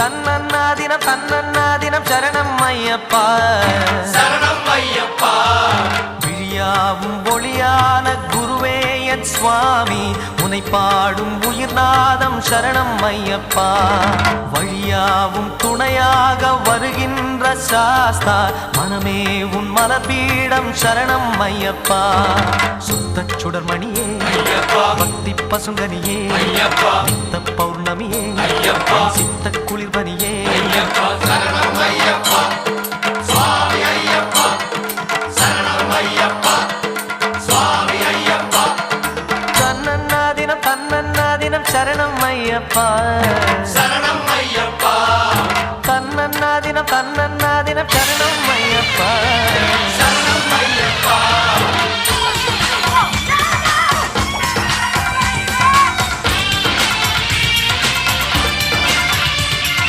தன்னன்னா தினம் தன்னன்னா தினம் சரணம் ஐயப்பா. சரணம் ஐயப்பா. விழியாவும் ஒளியான குருவே என் சுவாமி. உனை பாடும் உயிர்நாதம் சரணம் ஐயப்பா. வழியாவும் துணையாக வருகின்ற சாஸ்தா மனமே உன் மலர்பீடம் சரணம் ஐயப்பா. சுத்த சுடர்மணியே பக்தி பசுங்கனியே சித்த பௌர்ணமியே சித்த குளிர்பனியே. சரணம் ஐயப்பா. சுவாமி ஐயப்பா. சரணம் ஐயப்பா. சரணம் నన్నాదిన చరణం అయ్యప్ప.